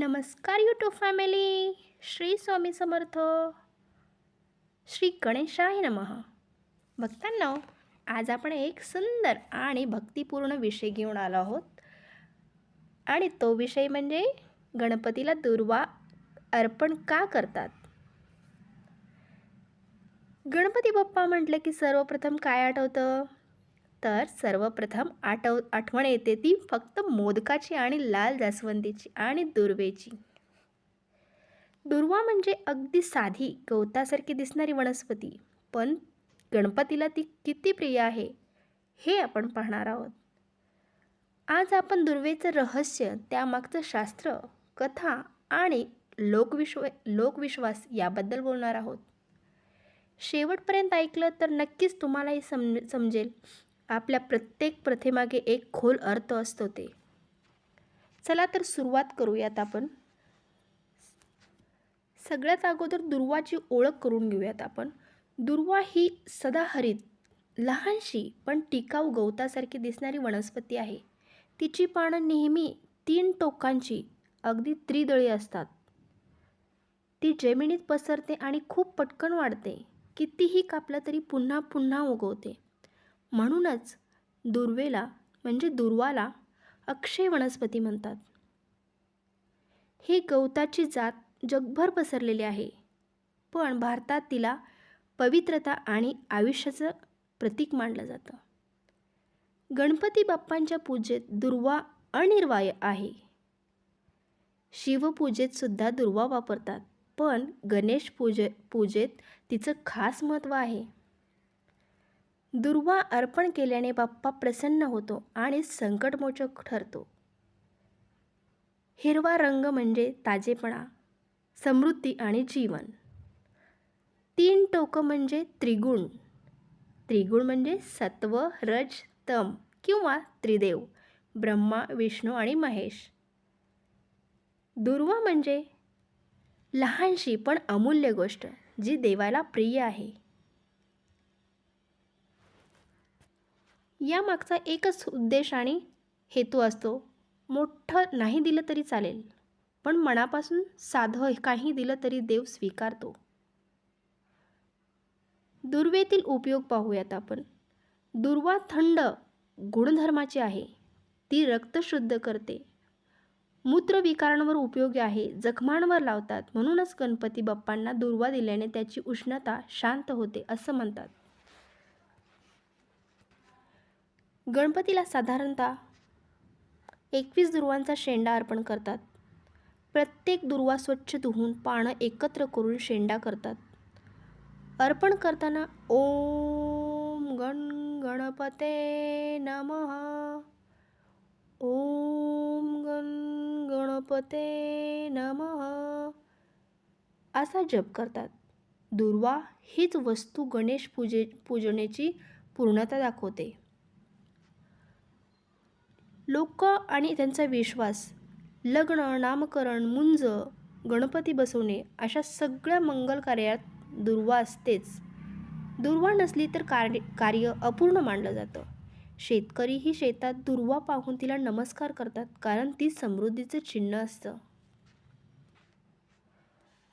नमस्कार YouTube family Shri Swami Samarth. Shri गणेशाय नमः. भक्तांना आज आपण एक सुंदर आणि भक्तिपूर्ण विषय घेऊन आलो आहोत. आणि तो विषय म्हणजे गणपतीला दुर्वा अर्पण का करतात? गणपती बाप्पा म्हटलं की सर्वप्रथम काय आठवतं? तर सर्वप्रथम आठव आठवण येते ती फक्त मोदकाची आणि लाल जास्वंदीची आणि दुर्वेची. दुर्वा म्हणजे अगदी साधी गवतासारखी दिसणारी वनस्पती. पण गणपतीला ती किती प्रिय आहे हे आपण पाहणार आहोत. आज आपण दुर्वेचं रहस्य त्यामागचं शास्त्र कथा आणि लोकविश्व लोकविश्वास याबद्दल बोलणार आहोत. शेवटपर्यंत ऐकलं तर नक्कीच तुम्हालाही सम समजेल. आपल्या प्रत्येक प्रथेमागे एक खोल अर्थ असतो ते. चला तर सुरुवात करूयात आपण. सगळ्यात अगोदर दुर्वाची ओळख करून घेऊयात आपण. दुर्वा ही सदाहरित लहानशी पण टिकाऊ गवतासारखी दिसणारी वनस्पती आहे. तिची पानं नेहमी तीन टोकांची अगदी त्रिदळी असतात. ती जमिनीत पसरते आणि खूप पटकन वाढते. कितीही कापलं तरी पुन्हा पुन्हा उगवते. म्हणूनच दुर्वेला म्हणजे दुर्वाला अक्षय वनस्पती म्हणतात. ही गवताची जात जगभर पसरलेली आहे. पण भारतात तिला पवित्रता आणि आयुष्याचं प्रतीक मानलं जातं. गणपती बाप्पांच्या पूजेत दुर्वा अनिर्वाय आहे. शिवपूजेत सुद्धा दुर्वा वापरतात पण गणेश पूजे पूजेत तिचं खास महत्त्व आहे. दुर्वा अर्पण केल्याने बाप्पा प्रसन्न होतो आणि संकटमोचक ठरतो. हिरवा रंग म्हणजे ताजेपणा समृद्धी आणि जीवन. तीन टोकं म्हणजे त्रिगुण. त्रिगुण म्हणजे सत्व रज तम किंवा त्रिदेव ब्रह्मा विष्णू आणि महेश. दुर्वा म्हणजे लहानशी पण अमूल्य गोष्ट जी देवाला प्रिय आहे. यामागचा एकच उद्देश आणि हेतू असतो. मोठं नाही दिलं तरी चालेल पण मनापासून साधं काही दिलं तरी देव स्वीकारतो. दुर्वेतील उपयोग पाहूयात आपण. दुर्वा थंड गुणधर्माची आहे. ती रक्त शुद्ध करते. मूत्रविकारांवर उपयोगी आहे जखमांवर लावतात. म्हणूनच गणपती बाप्पांना दुर्वा दिल्याने त्याची उष्णता शांत होते असं म्हणतात. गणपतीला साधारणतः एकवीस दुर्वांचा शेंडा अर्पण करतात. प्रत्येक दुर्वा स्वच्छ धुवून पानं एकत्र करून शेंडा करतात. अर्पण करताना ओम गण गणपते नमः. ओम गण गणपते नमः. असा जप करतात. दुर्वा हीच वस्तू गणेश पूजे पूजनेची पूर्णता दाखवते. लोक आणि त्यांचा विश्वास लग्न नामकरण मुंज गणपती बसवणे अशा सगळ्या मंगल कार्यात दुर्वा असतेच. दुर्वा नसली तर कार्य कार्य अपूर्ण मानलं जातं. शेतकरीही शेतात दुर्वा पाहून तिला नमस्कार करतात कारण ती समृद्धीचं चिन्ह असतं.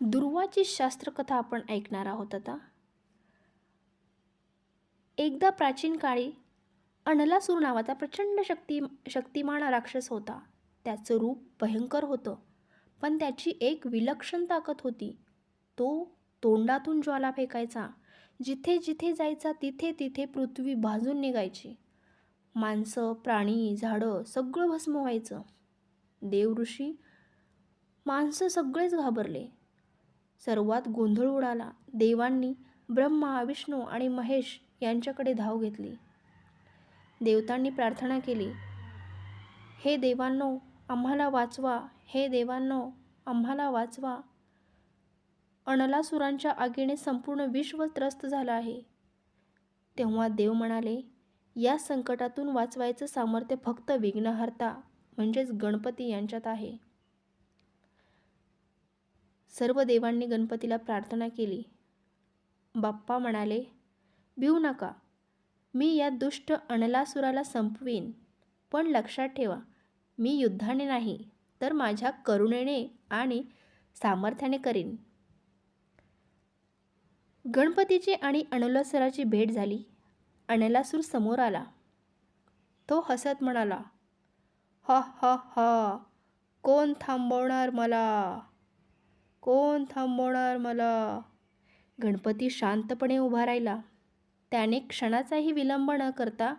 दुर्वाची शास्त्रकथा आपण ऐकणार आहोत आता. एकदा प्राचीन काळी अनलासूर नावाचा प्रचंड शक्ती शक्तिमान राक्षस होता. त्याचं रूप भयंकर होतं. पण त्याची एक विलक्षण ताकद होती. तो तोंडातून ज्वाला फेकायचा. जिथे जिथे जायचा तिथे तिथे पृथ्वी भाजून निघायची. माणसं प्राणी झाडं सगळं भस्म व्हायचं. देवऋषी माणसं सगळेच घाबरले. सर्वात गोंधळ उडाला. देवांनी ब्रह्मा विष्णू आणि महेश यांच्याकडे धाव घेतली. देवतांनी प्रार्थना केली. हे देवांनो आम्हाला वाचवा. हे देवांनो आम्हाला वाचवा. अनलासुरांच्या आगीने संपूर्ण विश्व त्रस्त झालं आहे. तेव्हा देव म्हणाले या संकटातून वाचवायचं सामर्थ्य फक्त विघ्नहर्ता म्हणजेच गणपती यांच्यात आहे. सर्व देवांनी गणपतीला प्रार्थना केली. बाप्पा म्हणाले भिऊ नका. मी या दुष्ट अनलासुराला संपवीन. पण लक्षात ठेवा मी युद्धाने नाही तर माझ्या करुणेने आणि सामर्थ्याने करीन. गणपतीची आणि अनलासुराची भेट झाली. अनलासूर समोर आला. तो हसत म्हणाला हा हा हा कोण थांबवणार मला? कोण थांबवणार मला? गणपती शांतपणे उभा राहिला. त्याने क्षणाचाही विलंब न करता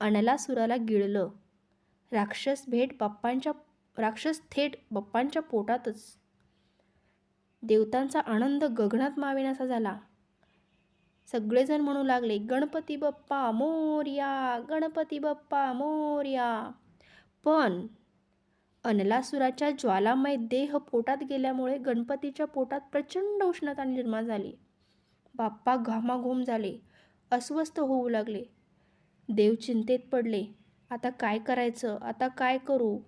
अनलासुराला गिळलं. राक्षस भेट बाप्पांच्या राक्षस थेट बाप्पांच्या पोटातच. देवतांचा आनंद गगनात माविण्याचा झाला. सगळेजण म्हणू लागले गणपती बाप्पा मोर्या गणपती बाप्पा मोर्या. पण अनलासुराच्या ज्वालामय देह पोटात गेल्यामुळे गणपतीच्या पोटात प्रचंड उष्णता निर्माण झाली. बाप्पा घामाघूम झाले. अस्वस्थ होऊ लागले. देव चिंतेत पडले. आता काय करायचं? आता काय करू?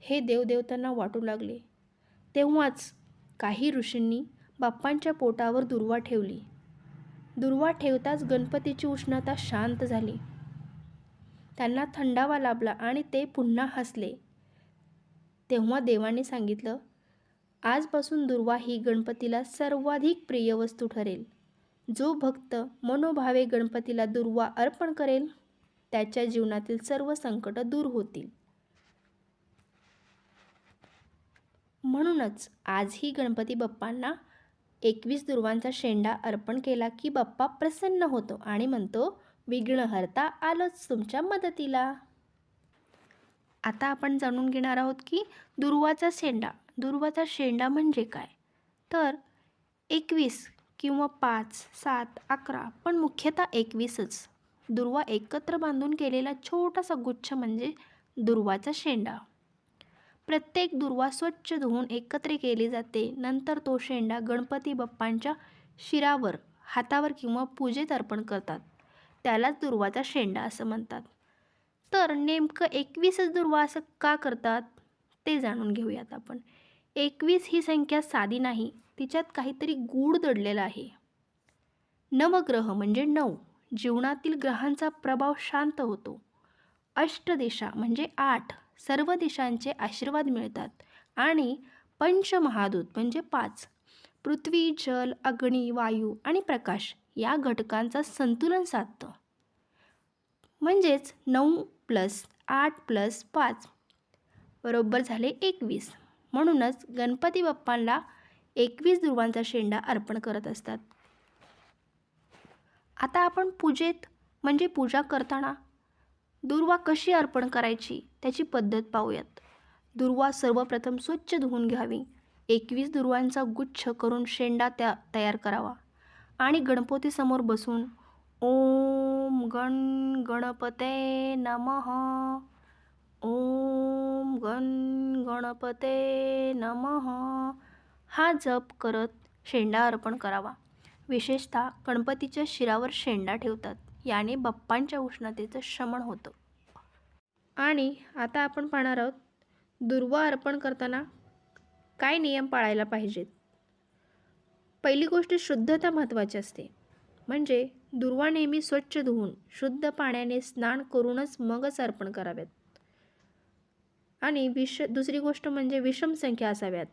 हे देवदेवतांना वाटू लागले. तेव्हाच काही ऋषींनी बाप्पांच्या पोटावर दुर्वा ठेवली. दुर्वा ठेवताच गणपतीची उष्णता शांत झाली. त्यांना थंडावा लाभला आणि ते पुन्हा हसले. तेव्हा देवाने सांगितलं आजपासून दुर्वा ही गणपतीला सर्वाधिक प्रिय वस्तू ठरेल. जो भक्त मनोभावे गणपतीला दुर्वा अर्पण करेल त्याच्या जीवनातील सर्व संकट दूर होतील. म्हणूनच आजही गणपती बाप्पांना एकवीस दुर्वांचा शेंडा अर्पण केला की बाप्पा प्रसन्न होतो आणि म्हणतो विघ्नहर्ता आलोच तुमच्या मदतीला. आता आपण जाणून घेणार आहोत की दुर्वाचा शेंडा दुर्वाचा शेंडा म्हणजे काय? तर एकवीस किंवा पाच सात अकरा पण मुख्यतः एकवीसच. दुर्वा एकत्र बांधून केलेला छोटासा गुच्छ म्हणजे दुर्वाचा शेंडा. प्रत्येक दुर्वा स्वच्छ धुवून एकत्र केली जाते. नंतर तो शेंडा गणपती बाप्पांच्या शिरावर हातावर किंवा पूजेत अर्पण करतात. त्यालाच दुर्वाचा शेंडा असं म्हणतात. तर नेमकं एकवीसच दुर्वा असं का करतात? ते जाणून घेऊयात आपण. एकवीस ही संख्या साधी नाही तिच्यात काहीतरी गूढ दडलेला आहे. नवग्रह म्हणजे नऊ. जीवनातील ग्रहांचा प्रभाव शांत होतो. अष्टदिशा म्हणजे आठ. सर्व दिशांचे आशीर्वाद मिळतात. आणि पंचमहादूत म्हणजे पाच. पृथ्वी जल अग्नी वायू आणि प्रकाश या घटकांचा संतुलन साधतं. म्हणजेच नऊ प्लस आठ प्लस पाच. बरोबर झाले एकवीस. म्हणूनच गणपती बाप्पांना एकवीस दुर्वांचा शेंडा अर्पण करत असतात. आता आपण पूजेत म्हणजे पूजा करताना दुर्वा कशी अर्पण करायची त्याची पद्धत पाहूयात. दुर्वा सर्वप्रथम स्वच्छ धुवून घ्यावी. एकवीस दुर्वांचा गुच्छ करून शेंडा त्या तयार करावा. आणि गणपतीसमोर बसून ओम गण गणपते नमः. ओम गण गणपते नमः. हा जप करत शेंडा अर्पण करावा. विशेषतः गणपतीच्या शिरावर शेंडा ठेवतात. याने बाप्पांच्या उष्णतेचं शमन होतं. आणि आता आपण पाहणार आहोत दुर्वा अर्पण करताना काय नियम पाळायला पाहिजेत? पहिली गोष्ट शुद्धता महत्त्वाची असते. म्हणजे दुर्वा नेहमी स्वच्छ धुवून शुद्ध पाण्याने स्नान करूनच मगच अर्पण कराव्यात. आणि विष दुसरी गोष्ट म्हणजे विषम संख्या असाव्यात.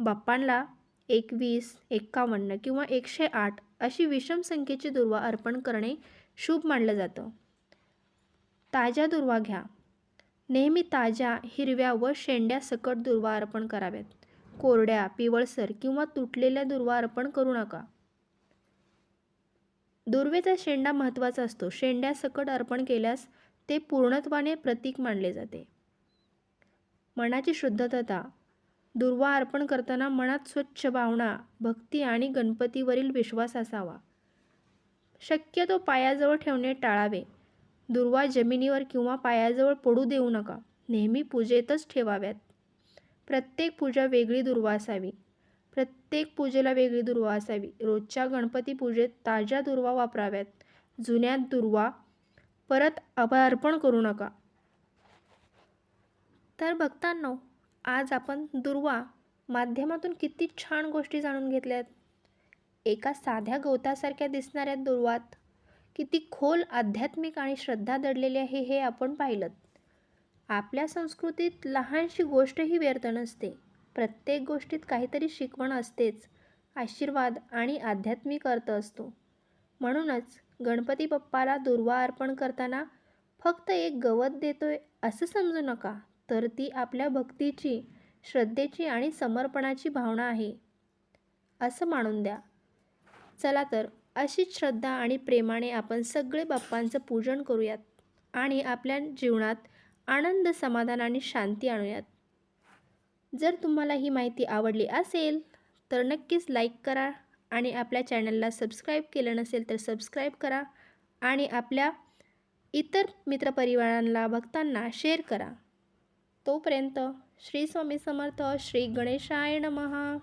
बाप्पांना एकवीस एक्कावन्न किंवा एकशे आठ अशी विषम संख्येची दुर्वा अर्पण करणे शुभ मानलं जातं. ताज्या दुर्वा घ्या. नेहमी ताज्या हिरव्या व शेंड्या सकट दुर्वा अर्पण कराव्यात. कोरड्या पिवळसर किंवा तुटलेल्या दुर्वा अर्पण करू नका. दुर्वेचा शेंडा महत्त्वाचा असतो. शेंड्या सकट अर्पण केल्यास ते पूर्णत्वाने प्रतीक मानले जाते. मनाची शुद्धता दुर्वा अर्पण करताना मनात स्वच्छ भावना भक्ती आणि गणपतीवरील विश्वास असावा. शक्यतो पायाजवळ ठेवणे टाळावे. दुर्वा जमिनीवर किंवा पायाजवळ पडू देऊ नका. नेहमी पूजेतच ठेवाव्यात. प्रत्येक पूजा वेगळी दुर्वा असावी. प्रत्येक पूजेला वेगळी दुर्वा असावी. रोजच्या गणपती पूजेत ताज्या दुर्वा वापराव्यात. जुन्या दुर्वा परत अर्पण करू नका. तर बघतांनो आज आपण दुर्वा माध्यमातून किती छान गोष्टी जाणून घेतल्यात. एका साध्या गवतासारख्या दिसणाऱ्या दुर्वात किती खोल आध्यात्मिक आणि श्रद्धा दडलेली आहे हे आपण पाहिलं आपल्या संस्कृतीत लहानशी गोष्टही व्यर्थ नसते. प्रत्येक गोष्टीत काहीतरी शिकवण असतेच आशीर्वाद आणि आध्यात्मिक अर्थ असतो. म्हणूनच गणपती बाप्पाला दुर्वा अर्पण करताना फक्त एक गवत देतोय असं समजू नका. तर ती आपल्या भक्तीची श्रद्धेची आणि समर्पणाची भावना आहे. असं मानून द्या. चला तर अशीच श्रद्धा आणि प्रेमाने आपण सगळे बाप्पांचं पूजन करूयात आणि आपल्या जीवनात आनंद समाधान आणि शांती आणूयात. जर तुम्हाला ही माहिती आवडली असेल तर नक्कीच लाईक करा आणि आपल्या चॅनलला सबस्क्राईब केलं नसेल तर सबस्क्राईब करा आणि आपल्या इतर मित्रपरिवारांना भक्तांना शेअर करा. तोपर्यंत श्री स्वामी समर्थ श्री गणेशाय महा